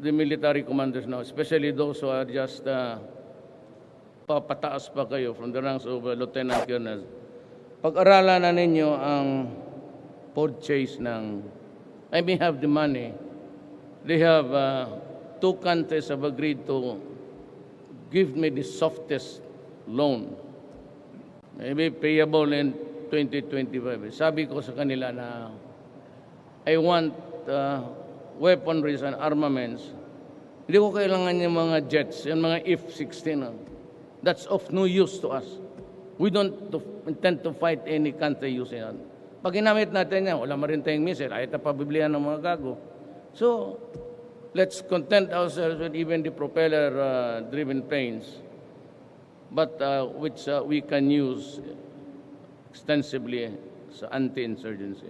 the military commanders now, especially those who are just uh, papataas pa kayo from the ranks of uh, lieutenant colonel. Pag-aralan na ninyo ang purchase ng, I may have the money. They have, uh, two countries have agreed to give me the softest loan. Maybe payable in 2025. Sabi ko sa kanila na I want uh, weaponries and armaments. Hindi ko kailangan yung mga jets, yung mga F-16. ah. That's of no use to us. We don't intend to fight any country using it. Pag ginamit natin yan, wala marin tayong missile, ayaw pa biblihan ng mga gago. So, let's content ourselves with even the propeller-driven planes, but uh, which uh, we can use extensively sa anti-insurgency.